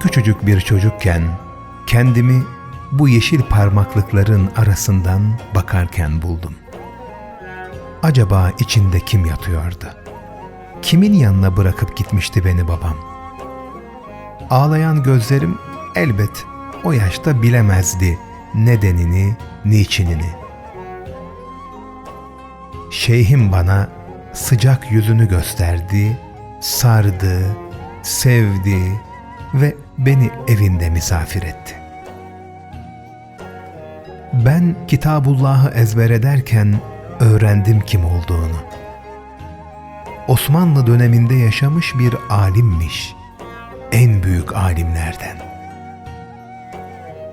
küçücük bir çocukken kendimi bu yeşil parmaklıkların arasından bakarken buldum. Acaba içinde kim yatıyordu? Kimin yanına bırakıp gitmişti beni babam? Ağlayan gözlerim elbet o yaşta bilemezdi nedenini, niçinini. Şeyhim bana sıcak yüzünü gösterdi, sardı, sevdi ve beni evinde misafir etti. Ben Kitabullah'ı ezber ederken öğrendim kim olduğunu. Osmanlı döneminde yaşamış bir alimmiş. En büyük alimlerden.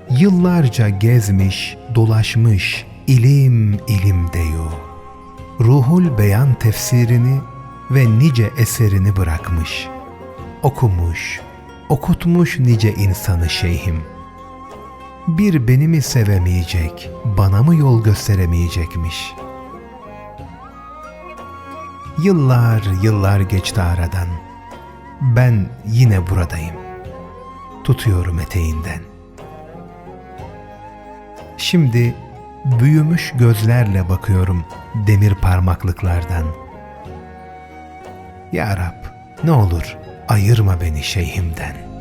Yıllarca gezmiş, dolaşmış, ilim ilim deyo. Ruhul Beyan tefsirini ve nice eserini bırakmış. Okumuş, okutmuş nice insanı şeyhim. Bir beni mi sevemeyecek, bana mı yol gösteremeyecekmiş? Yıllar yıllar geçti aradan. Ben yine buradayım. Tutuyorum eteğinden. Şimdi büyümüş gözlerle bakıyorum demir parmaklıklardan. Ya Rab, ne olur ayırma beni şeyhimden.''